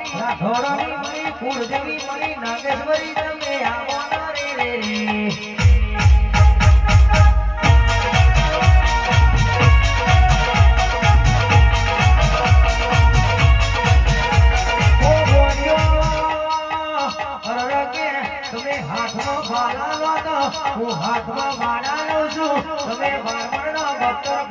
મણી કુળદેવી મણી નાગેશ્વરી તમે આવો ના રે રે રે હાથમાં બાળા લો તો હું હાથમાં બાળા લઉં છું તમે બારમણના ભક્તર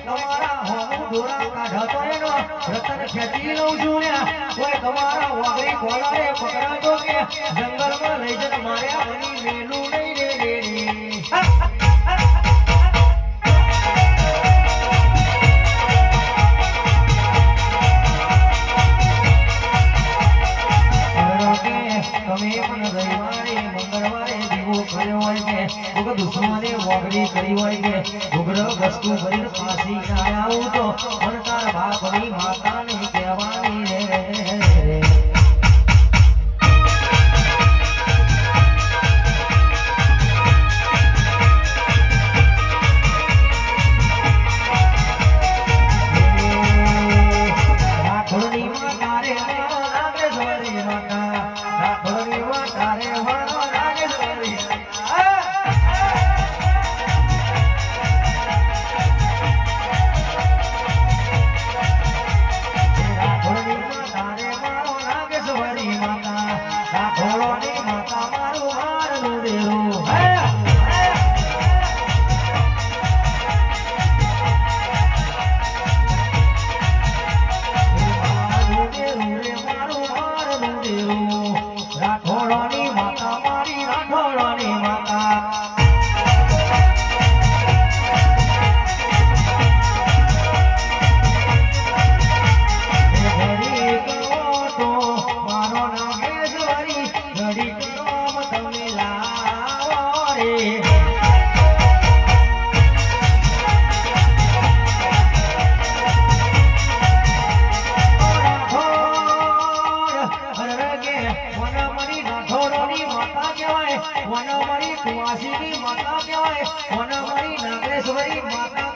તમારા હોમું ડોરા કાઢતો એનો રતન ખેંચી લઉં છું ને કોઈ તમારા વાગડી કોલારે પકડાતો કે જંગલમાં લઈ જત માર્યા બની વેલું નહીં રે રે રે તમે પણ કોક દુશ્મને વાગડી કરી હોય કે ઉગ્ર વસ્તુ કરીને ફાંસી ખાયા તો પણ તાર બાપની માતાને કહેવાની રે માતા રાઠોડની માતા મારી રાઠોડની માતા મારો નાગેશ્વરી ઘડી કરો તમે લાવો રે. કહેવાય વનમરી કુવાસીની માતા કહેવાય. વનમરી નાગેશ્વરી માતા